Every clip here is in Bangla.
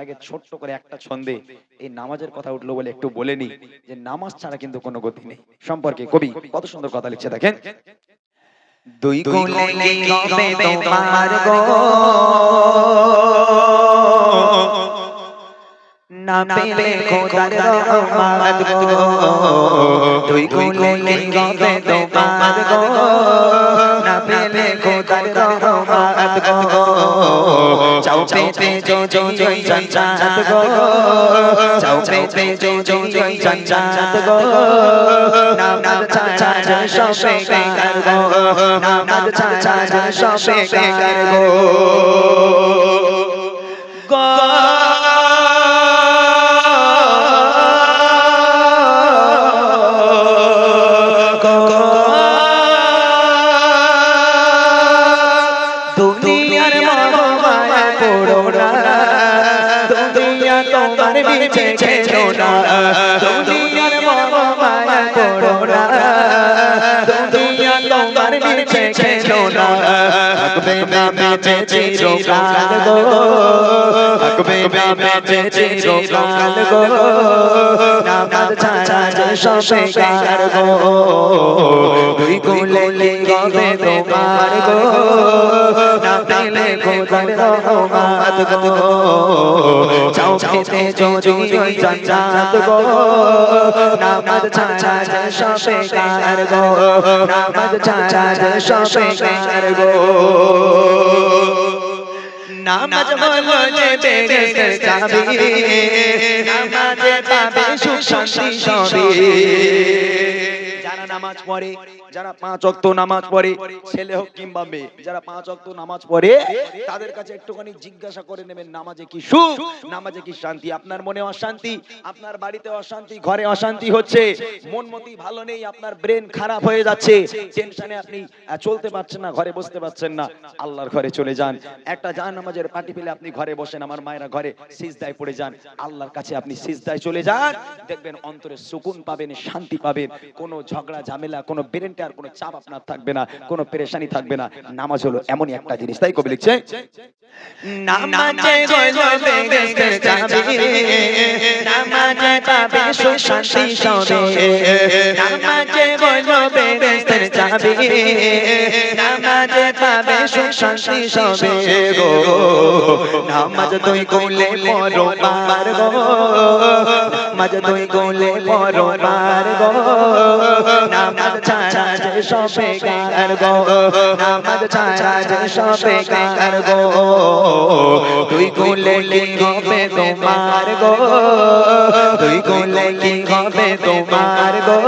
আগে ছোট্ট করে একটা ছন্দে এই নামাজের কথা উঠল বলে একটু বলে নি যে নামাজ ছাড়া কিন্তু কোনো গতি নেই। সম্পর্কে কবি কত সুন্দর কথা লিখছে দেখেন। দুই তোমার গো। না পেলে খোদার রহমত গো। দুই কোলে হবে তোমার গো। না পেলে খোদার রহমত গো। চাও পেতে জো জো জয় জঞ্জাত গো। চাও পেতে জো জো জয় জঞ্জাত গো। নামাজ ছাড়া সবে গার গো। নামাজ ছাড়া সবে গার গো। দুনিয়ার ছেড়ো না। দুনিয়ার মায়া পড়ো না। দুনিয়া তোমার ছেড়ো না। থাকবে না বেঁচে চিরকাল গো। থাকবে না বেঁচে চিরকাল গো। নামাজ ছাড়া যে সবে গার গো। দুই কোলে গবে তোমার গো। না পেলে খোদার রহমত গো চাও পেতে জো জয় জঞ্জাত গো। নামাজ ছাড়া যে সবে গার গো। নামাজ ছাড়া যে সবে গার গো। নামাজ বলে যে বেরের চাবি নামাজে পাবে সুখ শান্তি যারা নামাজ পড়ে, যারা পাঁচ অক্ত নামাজ পড়ে, ছেলে হোক কিংবা মেয়ে, যারা পাঁচ অক্ত নামাজ পড়ে, তাদের কাছে একটুখানি জিজ্ঞাসা করে নেবেন, নামাজে কি সুখ, নামাজে কি শান্তি? আপনার মনে অশান্তি? আপনার বাড়িতে অশান্তি, ঘরে অশান্তি হচ্ছে? মন মতি ভালো নেই, আপনার ব্রেন খারাপ হয়ে যাচ্ছে? টেনশনে আপনি চলতে পারছেন না, ঘরে বসতে পারছেন না, আল্লাহর ঘরে চলে যান। একটা জান নামাজের পাটি পেলে আপনি ঘরে বসেন, আমার মায়েরা ঘরে সিজদায় পড়ে যান। আল্লাহর কাছে আপনি সিজদায় চলে যান, দেখবেন অন্তরে সুকুন পাবেন, শান্তি পাবেন, কোনো ঝগড়া ঝামেলা কোনো ব্রেনটে আর কোনো চাপ আপনার থাকবে না, কোনো পেরেশানি থাকবে না। নামাজ হলো এমনই একটা জিনিস। তাই কবি লিখছে, নামাজে চাবি সবে নামাজে পাবে সুখ শান্তি সবে গো নামাজ দুই কোলে পড়ো বার গো নামাজ দুই কোলে পড়ো বার গো নামাজ ছাড়া যে সবে গার গো নামাজ ছাড়া যে সবে গার গো তুই কোলে কি হবে তোমার গো তুই কোলে কি হবে তোমার গো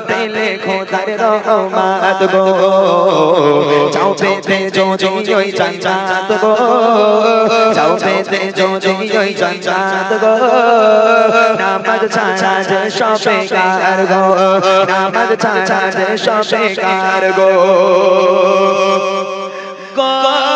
পেলে খোদার রহমত গো চাও পেতে জো জো জয় চাঁদ গো চাও পেতে জো জো জয় চাঁদ গো নামাজ ছাড়া যে সবে গার গো নামাজ ছাড়া যে সবে গার গো জান্নাতের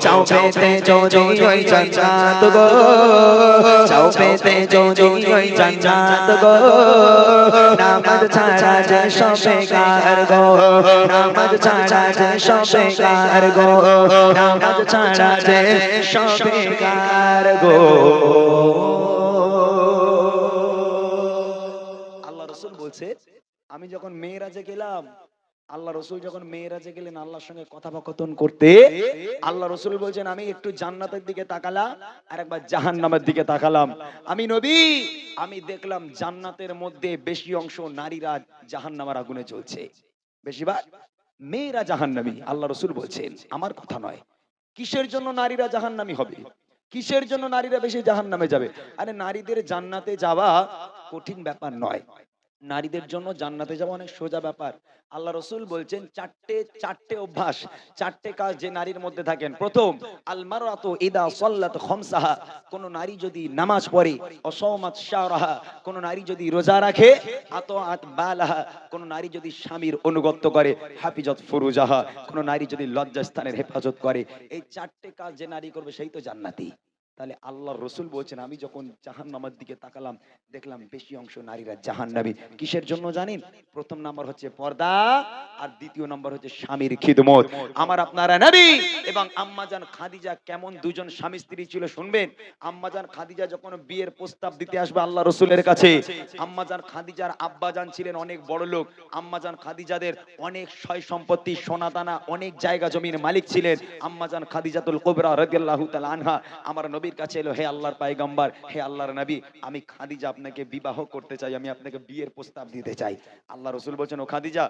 চাও পেতে গো চাও গো নামাজ ছাড়া যে সবে গার গো নামাজ ছাড়া যে সবে গার গো নামাজ ছাড়া যে সবে গার গো আল্লাহ রসুল বলছে আমি যখন মেয়েরাজে গেলাম আল্লাহ রসুল যখন মেয়েরাজে গেলেন আল্লাহর সঙ্গে কথোপকথন করতে, আল্লাহ রসুল বলছেন, আমি একটু জান্নাতের দিকে তাকালাম আর একবার জাহান্নামের দিকে তাকালাম। আমি নবী, আমি দেখলাম জান্নাতের মধ্যে বেশি অংশ নারীরা জাহান্নামার আগুনে চলছে বেশিরভাগ মেয়েরা জাহান্নামী, আল্লাহ রসুল বলছেন। আমার কথা নয়, কিসের জন্য নারীরা জাহান্নামী হবে? কিসের জন্য নারীরা বেশি জাহান নামে যাবে? আরে নারীদের জান্নাতে যাওয়া কঠিন ব্যাপার নয়। নারীদের জন্য জান্নাতে যাওয়া অনেক সোজা ব্যাপার। আল্লাহ রসুল বলছেন, চারটে চারটে অভ্যাস, চারটে কাজ যে নারীর মধ্যে থাকেন। প্রথম আলমারাত কোন নারী যদি নামাজ পড়ে অসৌমাত কোন নারী যদি রোজা রাখে আত আত বালাহা। কোন নারী যদি স্বামীর অনুগত্য করে, হাফিজত ফুরুজাহা। কোন নারী যদি লজ্জাস্থানের হেফাজত করে। এই চারটে কাজ যে নারী করবে, সেই তো জান্নাতি। তাহলে আল্লাহর রসুল বলছেন, আমি যখন জাহান নামার দিকে তাকালাম, দেখলাম বেশি অংশ নারীরা জাহান নামী কিসের জন্য জানেন প্রথম নাম্বার হচ্ছে পর্দা আর দ্বিতীয় নাম্বার হচ্ছে স্বামীর খিদমত। আমার আপনারা নবী এবং আম্মাজান খাদিজা কেমন দুজন স্বামী স্ত্রী ছিল শুনবেন? আম্মাজান খাদিজা যখন বিয়ের প্রস্তাব দিতে আসবে আল্লাহ রসুলের কাছে আম্মাজান খাদিজার আব্বাজান ছিলেন অনেক বড় লোক। আম্মাজান খাদিজাদের অনেক সয় সম্পত্তি সোনাদানা অনেক জায়গা জমির মালিক ছিলেন। আম্মাজান খাদিজাতুল কোবরা রাদিয়াল্লাহু তাআলা আনহা। আমার নবীর কাছে এলো, হে আল্লাহর পায়গম্বর হে আল্লাহর নবী, আমি খাদিজা আপনাকে বিবাহ করতে চাই, আমি আপনাকে বিয়ের প্রস্তাব দিতে চাই। আল্লাহ রসুল বলছেন, ও খাদিজা,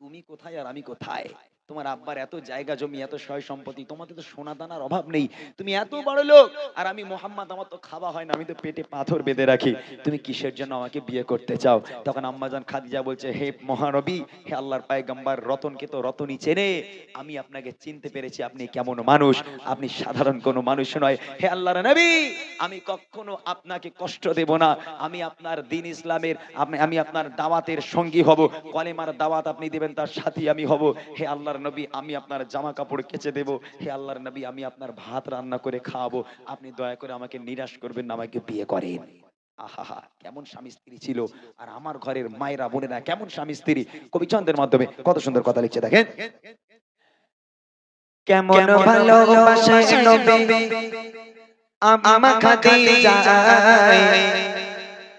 তুমি কোথায় আর আমি কোথায়? তোমার আব্বার এত জায়গা জমি এত সয় সম্পত্তি তোমাদের তো সোনা দানার অভাব নেই। তুমি এত বড় লোক আর আমি মোহাম্মদ আমার তো খাওয়া হয় না আমি তো পেটে পাথর বেঁধে রাখি। তুমি কিসের জন্য আমাকে বিয়ে করতে চাও? তখন আম্মাজান খাদিজা বলছে হে মহানবী হে আল্লাহর পায়গাম্বার রতনকে তো রতনই চেনে। আমি আপনাকে চিনতে পেরেছি আপনি কেমন মানুষ আপনি সাধারণ কোনো মানুষ নয়। হে আল্লাহর নবী আমি কখনো আপনাকে কষ্ট দেব না। আমি আপনার দিন ইসলামের আমি আপনার দাওয়াতের সঙ্গী হব। কলেমার দাওয়াত আপনি দিবেন তার সাথী আমি হব। হে আল্লাহর নবী আমি আপনার জামা কাপড় কেচে দেব। হে আল্লাহর নবী আমি আপনার ভাত রান্না করে খাওয়াবো। আপনি দয়া করে আমাকে নিরাশ করবেন না আমাকে বিয়ে করেন। আহা কেমন স্বামী স্ত্রী ছিল। আর আমার ঘরের মায়েরা বোনেরা কেমন স্বামী স্ত্রী। কবিচন্দের মাধ্যমে কত সুন্দর কথা লিখছে দেখেন। কেমন ভালোবাসে নবী? আমা খাদিজা।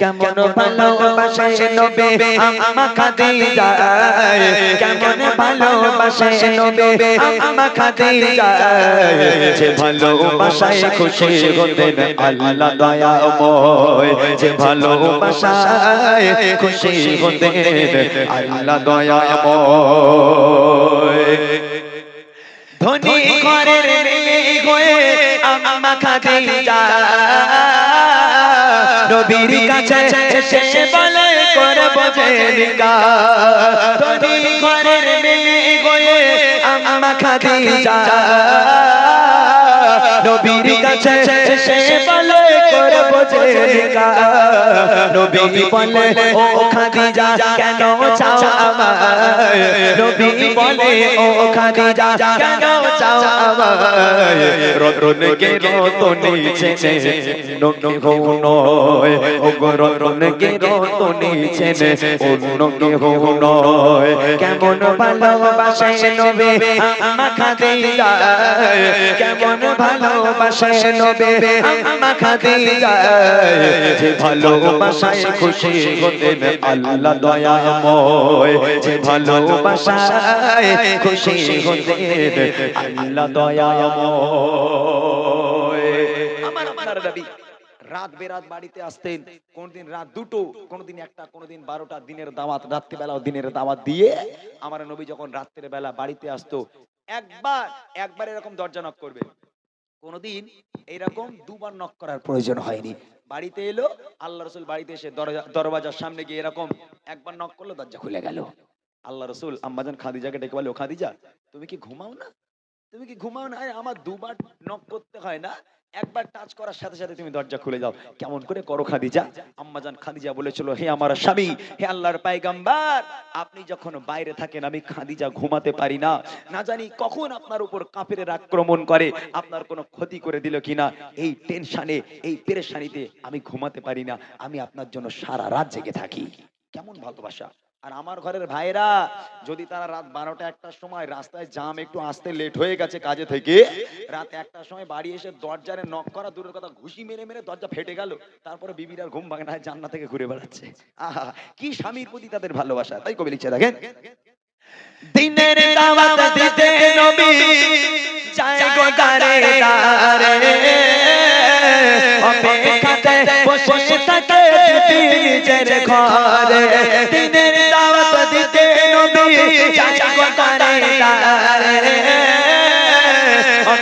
কেমন ভালোবাসে নবে আমা খাদিজা? কেমন ভালোবাসে নবে আমা খাদিজা? যে ভালোবাসায় খুশি হতেন আল্লাহ দয়াময় যে ভালোবাসায় খুশি হতেন আল্লাহ দয়াময় ধনী ঘরের মেয়ে হয়ে আম্মা খাদিজা। নবীর কাছে সে বলে করব নিকাহ ধনী ঘরের মেয়ে কাছে সে বলে করব নবী বলে ও খাদিজা কেন চাও আমায়? নবী বলে ও খাদিজা কেন চাও আমায়? রতন কে রতন নিচে অন্য নয়। ও রতন কে রতন নিচে অন্য কেহ নয়। কেমন ভালোবাসে নবে? আমা খাদিজা। কেমন ভালোবাসে নবে? আমা খাদিজা। যে ভালোবাসায় খুশি আল্লাহ দয়াময়। যে ভালোবাসায় খুশি আল্লাহ দয়াময়। রাত বেরাত বাড়িতে আসতেন, কোনদিন রাত দুটো, কোনদিন একটা, কোনদিন বারোটা, দিনের দাওয়াত, রাত্রিবেলাও দিনের দাওয়াত দিয়ে আমার নবী যখন রাত্রের বেলা বাড়িতে আসতো, একবার একবার এরকম দরজা নক করবে। কোনদিন এইরকম দুবার নক করার প্রয়োজন হয়নি। বাড়িতে এলো, আল্লাহ রসুল বাড়িতে এসে দরজা, দরওয়াজার সামনে গিয়ে এরকম একবার নক করল, দরজা খুলে গেল। আল্লাহ রসুল আম্মাজান খাদিজাকে ডেকে বলে, ও খাদিজা, তুমি কি ঘুমাও না? তুমি কি ঘুমাও না? আমার দুবার নক করতে হয় না? একবার টাচ করার সাথে সাথে তুমি দরজা খুলে যাও। কেমন করে করো খাদিজা? আম্মাজান খাদিজা বলেছিল, হে আমার স্বামী, হে আল্লাহর পাইগাম্বার, আপনি যখন বাইরে থাকেন, আমি খাদিজা ঘুমাতে পারি না। না জানি কখন আপনার উপর কাফেরের আক্রমণ করে, আপনার কোনো ক্ষতি করে দিল কিনা। এই টেনশনে এই পেরেশানিতে আমি ঘুমাতে পারি না। আমি আপনার জন্য সারা রাত জেগে থাকি। কেমন ভালোবাসা। আর আমার ঘরের ভাইরা যদি তারা রাত বারোটা একটার সময় রাস্তায় জাম একটু আসতে লেট হয়ে গেছে কাজে থেকে, রাত একটার সময় বাড়ি এসে দরজারে নক করা দূরের কথা, ঘুষি মেরে মেরে দরজা ফেটে গেল, তারপরে বিবির আর ঘুম ভাঙে না জান্না থেকে ঘুরে বেড়াচ্ছে। আহা, কি স্বামীর প্রতি তাদের ভালোবাসা, তাই কবি লিখছে, দেখেন। দিনের দাওয়াত দিতে নবী, যায় গো দারে দারে অপেক্ষাতে বসে নিজের ঘরে। দিনের দাওয়াত দিতে নবী যায় গো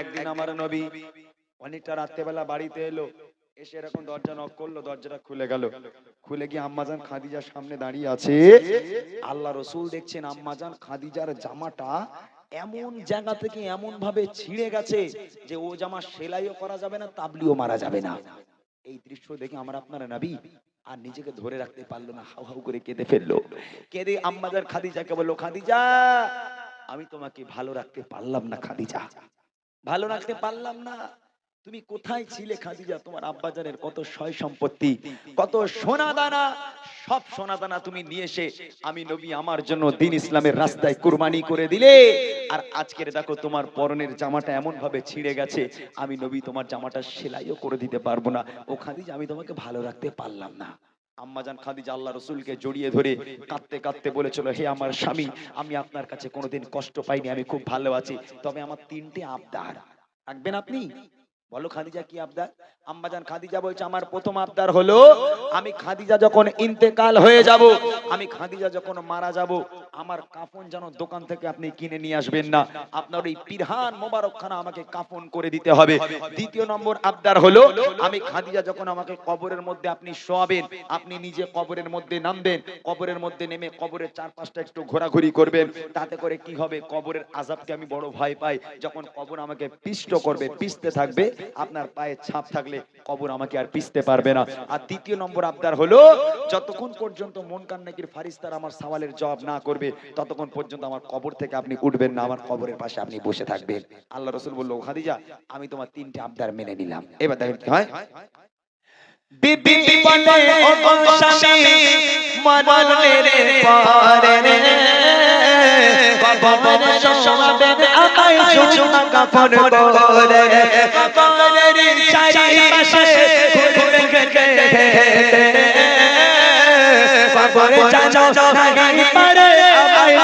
একদিন আমার নবী অনেকটা রাত্রেবেলা বাড়িতে এলো। এসে এরকম দরজা নক করল, দরজাটা খুলে গেল। খুলে গিয়ে আম্মাজান খাদিজার সামনে দাঁড়িয়ে আছে। আল্লাহ রসুল দেখছেন আম্মাজান খাদিজার জামাটা এমন জায়গা থেকে এমন ভাবে ছিঁড়ে গেছে যে ও জামা সেলাইও করা যাবে না তাবলিও মারা যাবে না। এই দৃশ্য দেখে আমার আপনারা নাবি আর নিজেকে ধরে রাখতে পারল না হাউ হাউ করে কেঁদে ফেলল। কেঁদে আম্মাজান খাদিজাকে বলল খাদিজা আমি তোমাকে ভালো রাখতে পারলাম না খাদিজা। ভালো রাখতে পারলাম না তুমি কোথায় ছিলে খাদিজা? তোমার আব্বাজানের কত সয় সম্পত্তি কত সোনা দানা সব সোনা দানা তুমি নিয়ে এসে আমি নবী আমার জন্য দিন ইসলামের রাস্তায় কুরবানি করে দিলে। আর আজকের দেখো তোমার পরনের জামাটা এমন ভাবে ছিঁড়ে গেছে আমি নবী তোমার জামাটা সেলাইও করে দিতে পারব না। ও খাদিজা আমি তোমাকে ভালো রাখতে পারলাম না। আম্মাজান খাদিজা আল্লাহ রসুলকে জড়িয়ে ধরে কাঁদতে কাঁদতে বলেছিল হে আমার স্বামী আমি আপনার কাছে কোনোদিন কষ্ট পাইনি আমি খুব ভালো আছি। তবে আমার তিনটে আবদার রাখবেন আপনি বলো খাদিজা কি আবদার? আম্মাজান খাদিজা বলছে, আমার প্রথম আবদার হলো, আমি খাদিজা যখন ইন্তেকাল হয়ে যাব, আমি খাদিজা যখন মারা যাব, আমার কাফন যেন দোকান থেকে আপনি কিনে নিয়ে আসবেন না। আপনার ওই পিরহান মোবারক খানা আমাকে কাফন করে দিতে হবে। দ্বিতীয় নম্বর আবদার হলো, আমি খাদিজা যখন আমাকে কবরের মধ্যে আপনি শোয়াবেন, আপনি নিজে কবরের মধ্যে নামবেন, কবরের মধ্যে নেমে কবরের চারপাশটা একটু ঘোরাঘুরি করবেন, তাতে করে কি হবে? কবরের আজাবকে আমি বড় ভয় পাই। যখন কবর আমাকে পিষ্ট করবে, পিষতে থাকবে আপনার পায়ে ছাপ থাকলে কবর আমাকে আর পিষতে পারবে না। আর তৃতীয় নম্বর আবদার হলো যতক্ষণ পর্যন্ত মন কান্নাকির ফারিস্তার আমার সওয়ালের জবাব না করবে ততক্ষণ পর্যন্ত আমার কবর থেকে আপনি উঠবেন না আমার কবরের পাশে আপনি বসে থাকবেন। আল্লাহ রসুল বলল খাদিজা আমি তোমার তিনটে আবদার মেনে নিলাম। এবার দেখেন কি হয়। বিবি বলে ও স্বামী মরণের পরে কবর শোয়াবেন আমায় চুমা কাপড় করে কবরের চারিপাশে ঘুরবে গে কবর জানো নাহি পারে।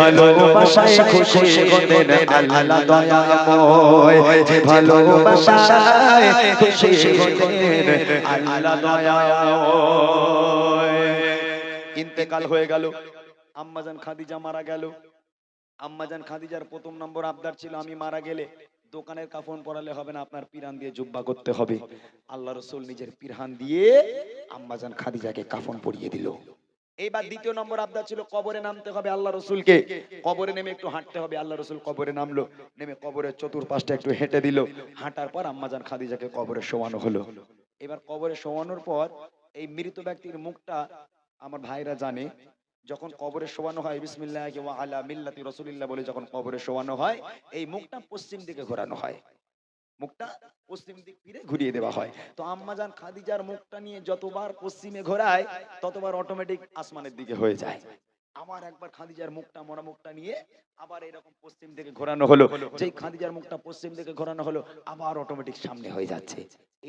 ভালোবাসায় খুশি হতেন আল্লাহ দয়াময়। যে ভালোবাসায় খুশি হতেন আল্লাহ দয়াময়। ইন্তেকাল হয়ে গেল। আম্মাজান খাদিজা মারা গেল। আম্মাজান খাদিজার প্রথম নম্বর আবদার ছিল আমি মারা গেলে দোকানের কাফন পরালে হবে না আপনার পিরান দিয়ে জুব্বা করতে হবে। আল্লাহ রসুল নিজের পিরহান দিয়ে আম্মাজান খাদিজাকে কাফন পরিয়ে দিল। এইবার দ্বিতীয় নম্বর আবদার ছিল কবরে নামতে হবে আল্লাহ রসুলকে। কবরে নেমে একটু হাঁটতে হবে আল্লাহ রসুল কবরে নামলো। নেমে কবরের চতুর্পাশটা একটু হেঁটে দিল। হাঁটার পর আম্মাজান খাদিজাকে কবরে শোয়ানো হলো। এবার কবরে শোয়ানোর পর এই মৃত ব্যক্তির মুখটা আমার ভাইরা জানে। যখন কবরে শোয়ানো হয় বিসমিল্লাহ আলা মিল্লাতি রাসূলিল্লাহ বলে যখন কবরে শোয়ানো হয় এই মুখটা পশ্চিম দিকে ঘোরানো হয়। মুখটা পশ্চিম দিক ফিরে ঘুরিয়ে দেওয়া হয়। তো আম্মাজান খাদিজার মুখটা নিয়ে যতবার পশ্চিমে ঘোরায়, ততবার অটোমেটিক আসমানের দিকে হয়ে যায়। আবার একবার খাদিজার মুখটা মরা মুখটা নিয়ে আবার এরকম পশ্চিম দিকে ঘোরানো হলো, যেই খাদিজার মুখটা পশ্চিম দিকে ঘোরানো হলো, আবার অটোমেটিক সামনে হয়ে যাচ্ছে।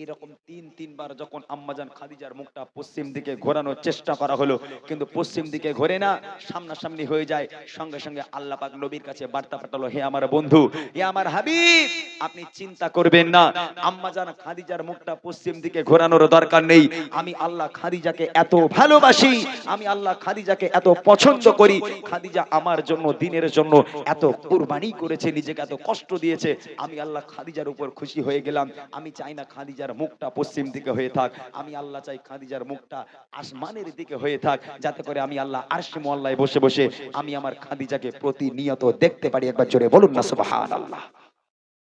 এইরকম তিন, তিনবার যখন আম্মাজান খাদিজার মুখটা পশ্চিম দিকে ঘোরানোর চেষ্টা করা হলো, কিন্তু পশ্চিম দিকে ঘোরে না, সামনাসামনি হয়ে যায়, সঙ্গে সঙ্গে আল্লাহ পাক নবীর কাছে বার্তা পাঠালো, হে আমার বন্ধু, হে আমার হাবিব, আপনি চিন্তা করবেন না, আম্মাজান খাদিজার মুখটা পশ্চিম দিকে ঘোরানোর দরকার নেই, আমি আল্লাহ খাদিজাকে এত ভালোবাসি, আমি আল্লাহ খাদিজাকে এত পছন্দ করি, খাদিজা আমার জন্য, দিনের জন্য এত কুরবানি করেছে, নিজেকে এত কষ্ট দিয়েছে। আমি আল্লাহ খাদিজার উপর খুশি হয়ে গেলাম। আমি চাই না খাদিজার মুখটা পশ্চিম দিকে হয়ে থাক। আমি আল্লাহ চাই খাদিজার মুখটা আসমানের দিকে হয়ে থাক। যাতে করে আমি আল্লাহ আরশে মোয়াল্লায় বসে বসে আমি আমার খাদিজাকে প্রতিনিয়ত দেখতে পারি। একবার জোরে বলুন না, সুবহানাল্লাহ।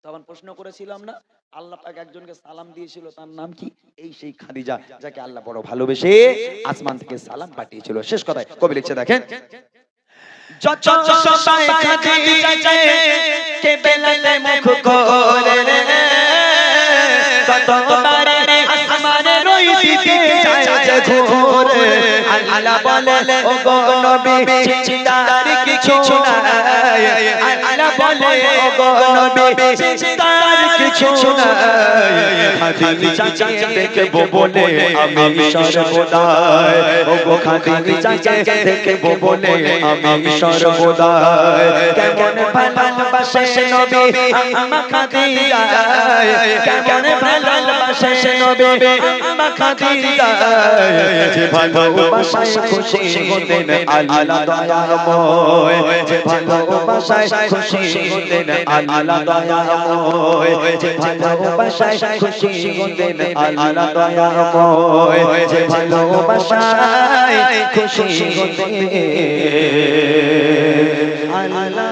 তখন প্রশ্ন করেছিলাম না? আল্লাহ পাক একজনকে সালাম দিয়েছিল, তার নাম কি? এই সেই খাদিজা, যাকে আল্লাহ বড় ভালোবেসে আসমান থেকে সালাম পাঠিয়েছিল। শেষ কথায় কবি লিখছে, দেখেন। যত সবাই খাদিজাকে কে বেলাতে মুখ করে রে, তত বারে আসমানে রই দিতে যায় ঘোরে। আল্লাহ বলে ও গো নবী, চিন্তার কিছু নাই। আল্লাহ বলে ও গো নবী, চিন্তার কিছু নাই খাদিজাকে দেখব বলে আমি সর্বদাই ও গো খাদিজাকে দেখব বলে আমি সর্বদাই। কেমন ভালোবাসে নবী আমা খাদিজা কেমন ভালোবাসে নবী আমা খাদিজা। যে ভালোবাসায় খুশি হতেন আল্লাহ দয়াময়। যে ভালোবাসায় খুশি হতেন আল্লাহ দয়াময়। যে ভালোবাসায় খুশি হতেন আল্লাহ দয়াময়। যে ভালোবাসায় খুশি হতেন আল্লাহ